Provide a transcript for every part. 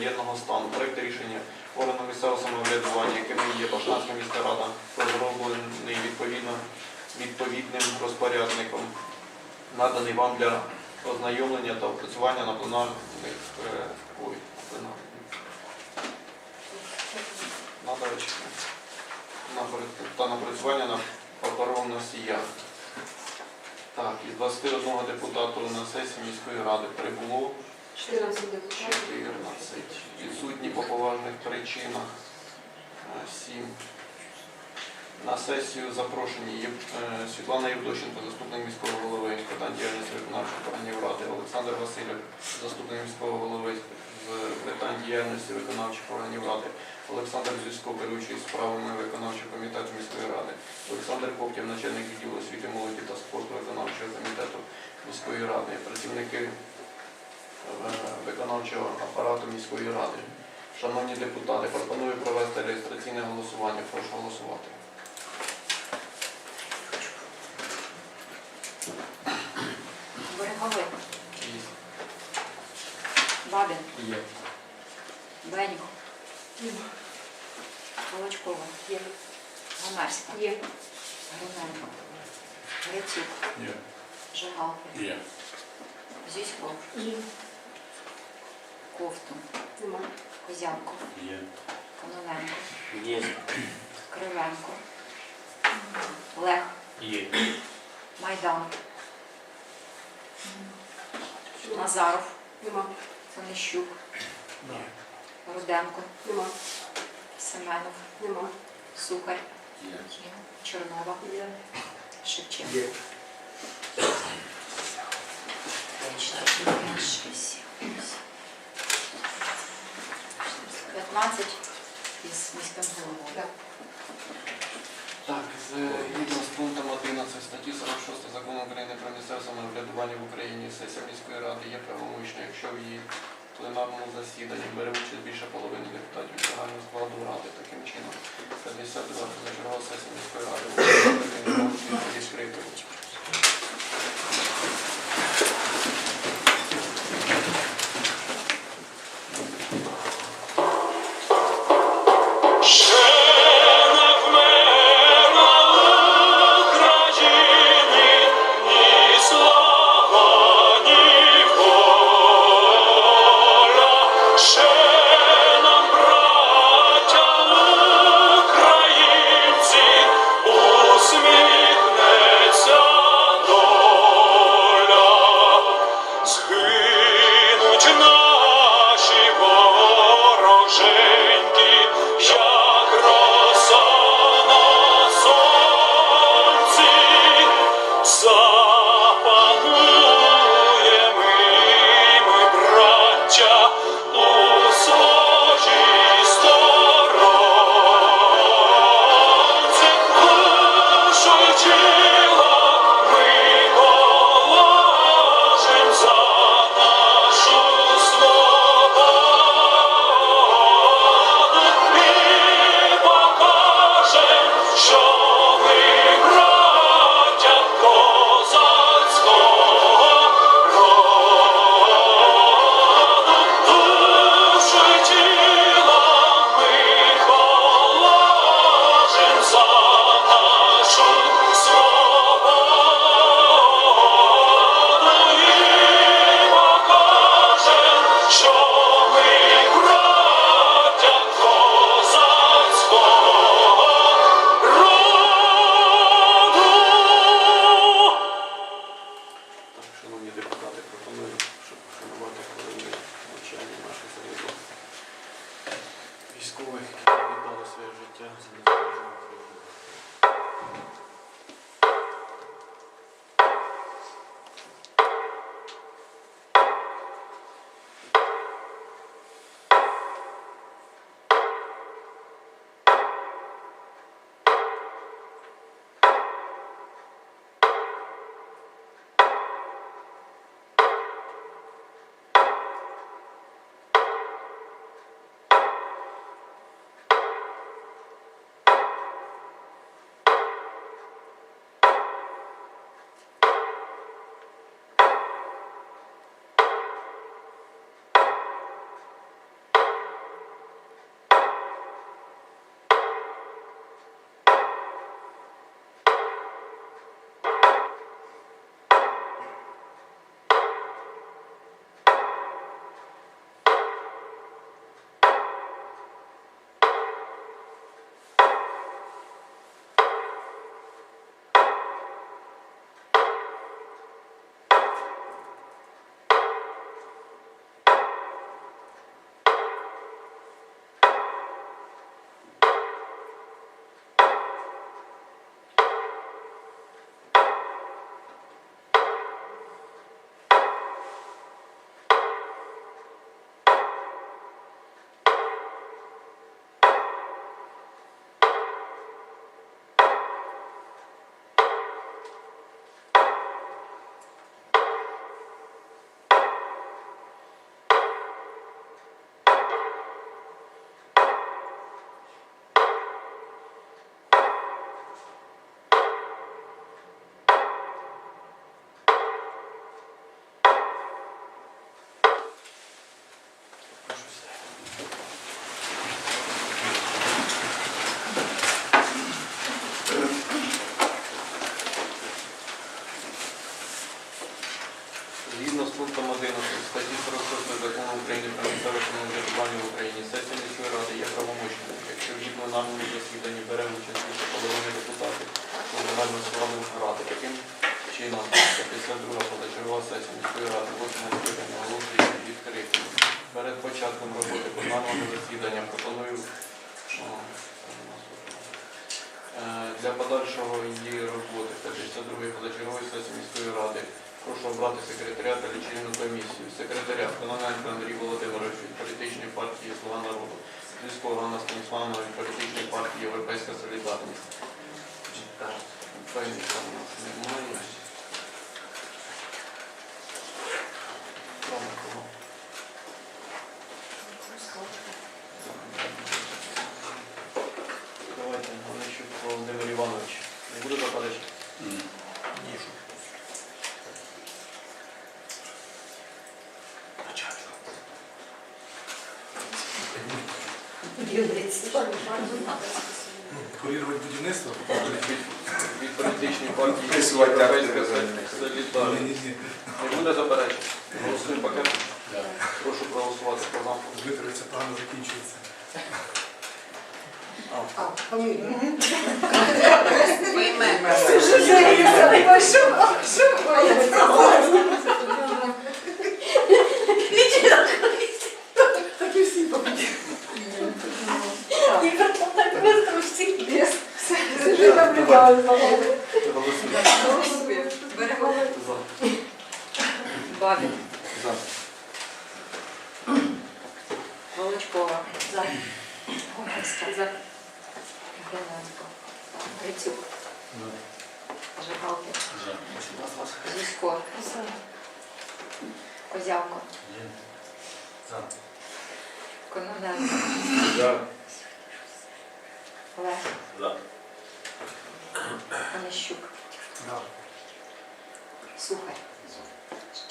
воєнного стану. Проект рішення органу місцевого самоврядування, яким є Башнанська міська рада, розроблений відповідно відповідним розпорядником, наданий вам для ознайомлення та опрацювання на пленарних е, пленарних. Та напрацювання на паперовому носіях. Так, із 21 депутату на сесії міської ради прибуло 14 депутатів. 14. Відсутні по поважних причинах 7. На сесію запрошені е, Світлана Євдощенко, заступник міського голови з питань діяльності виконавчих органів ради, Олександр Васильєв, заступник міського голови з питань діяльності виконавчих органів ради, Олександр Зюсько, керуючий справами виконавчого комітету міської ради, Олександр Коптєв, начальник відділу освіти, молоді та спорту виконавчого комітету міської ради, працівники е, виконавчого апарату міської ради. Шановні депутати, пропоную провести реєстраційне голосування. Прошу голосувати. Береговик. Бабін, Є. Бенюк, Волочкова, Є. Гомерська, Є. Гриненко, Грицюк, Є. Жигал, Є. Зюсько, Є. Ковтун, Нема. Козявко, Є. Кононенко, Є. Кривенко, Лех, Є. Майдан, Назаров, Нема. Онищук, Руденко, Нема. Семенов, Нема. Сухар, Є. Чорнова, Є. Шевченко. Є. 15 із міським головою. Так. Так, згідно з пунктом 11 статті 46 закону України про місцеве самоврядування в Україні, сесія міської ради є правомочною, якщо в її пленарному засіданні бере участь більше половини депутатів загального складу ради. Таким чином, 52 позачергова сесія міської ради відкритою. 8 скликання оголошує відкритим. Перед початком роботи пленарного засідання пропоную е, для подальшого її роботи 52 позачергової сесії міської ради прошу обрати секретаря та лічильну комісію. Секретаря Кононенко Андрій Володимирович від політичної партії Слуга народу. Зв'язкова Ганна Станіславовна від політичної партії Європейська Солідарність. Так, пані там у нас немає. Кроме кого? Давайте, Галищук Володимир Іванович. Не буде заперечень? Ні. Будівництво? Від, політичної партії Присувати Європейська Солідарність. ні, ні. Не буде заперечень? Голосуємо пакетом. Прошу проголосувати за нам. Витратиться, погано закінчується. Голосуємо. За. За. Волочкова. За. Гомельська. За. Гриненко. Грицюк. Жигалкин. Зісько. Козявко. Кононенко. Олег. Онищук. Да. Сухар.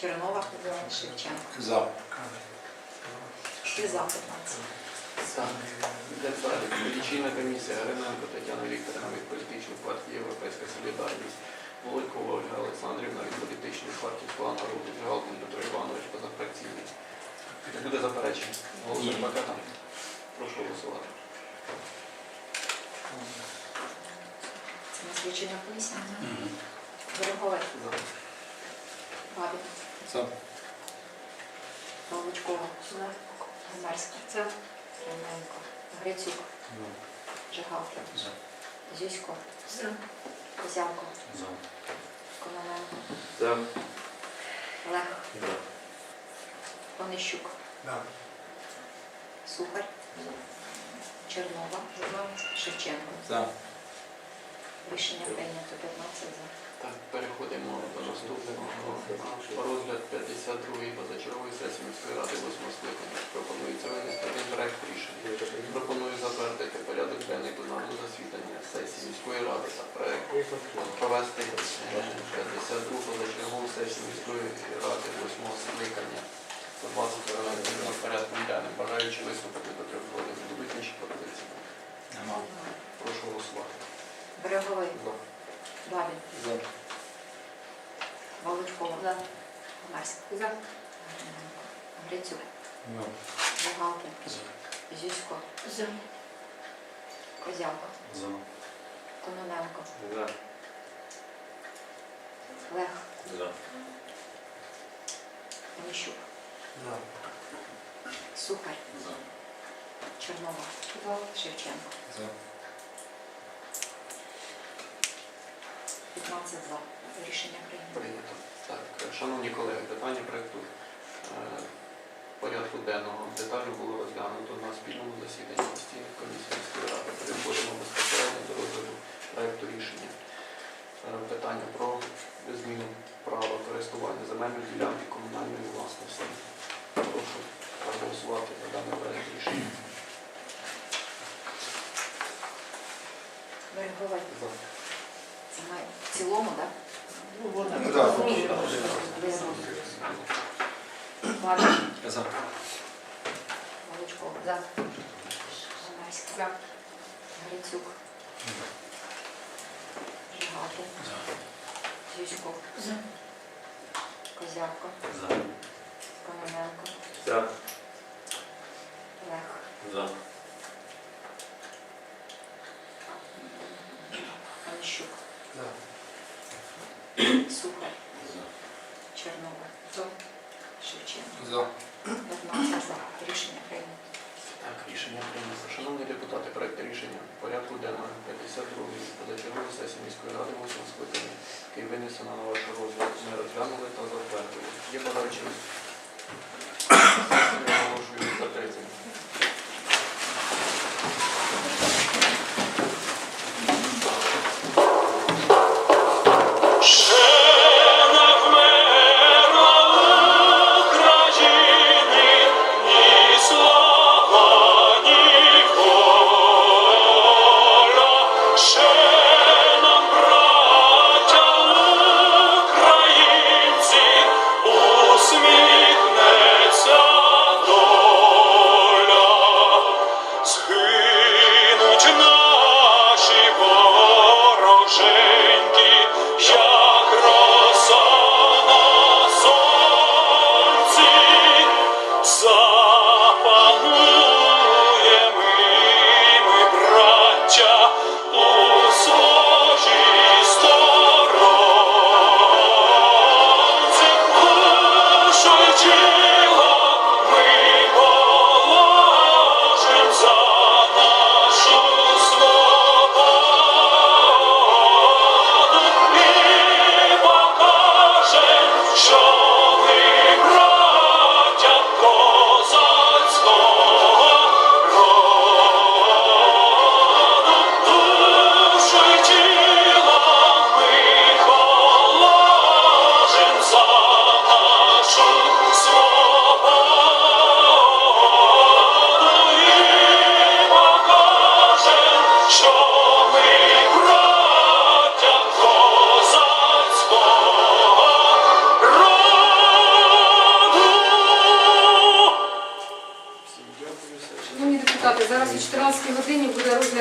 Чернова. Шевченко. За. І за 15. Так. Йде. Лічильна комісія Гриненко Тетяна Вікторівна від політичної партії Європейська Солідарність. Володькова Ольга Олександрівна від політичної партії Слава народу. Галкин Петро Іванович позафракційний. Не буде заперечень? Голосуємо пакетом. Прошу голосувати. Це на свідчення комісія. Береговий. За. Бабін. За. Волочкова. Гомерська. Гриненко. Грицюк. Жигалкин. Зюсько. Козявко. Кононенко. За. Олег. Онищук. Да. Сухар. Чернова. Шевченко. Рішення прийнято 15 за. Так, переходимо до наступного. Розгляд 52-ї позачергової сесії міської ради 8 скликання. Пропонується винести один проект рішення. Пропоную затвердити порядок денний пленарного засідання сесії міської ради та проект провести е, 52 позачергову сесію міської ради 8 скликання. За 20 хвилин порядку денним. Бажаючи виступити до трьох хвилин. Будуть інші пропозиції? Нема. Береговий. За. Бабін. За. Волочкова. Гомерська. Гриненко. Грицюк. Жигалкин. Зюсько. Козявко. Кононенко. Олег. Онищук. Да. Сухар. Чернова. Шевченко. За. 15 за. Рішення прийнято. Прийнято. Так, шановні колеги, питання проекту Так. Змій. Ладно. За. Молочков. За. Шамайська. За. Грицюк. Жигатин. За. Зюськов. За. Козявко. За. Кононенко. За. Лех. За. Онищук. За. Сухар. Чорнова. За. Шевченко. За. Одна за. Рішення прийнято. Так, рішення прийнято. Шановні депутати, проект рішення порядку денного 52-ї позачергової сесії міської ради Восьмого скликання, який винесено на ваш розгляд, не розглянули та затвердили. Є бажаючі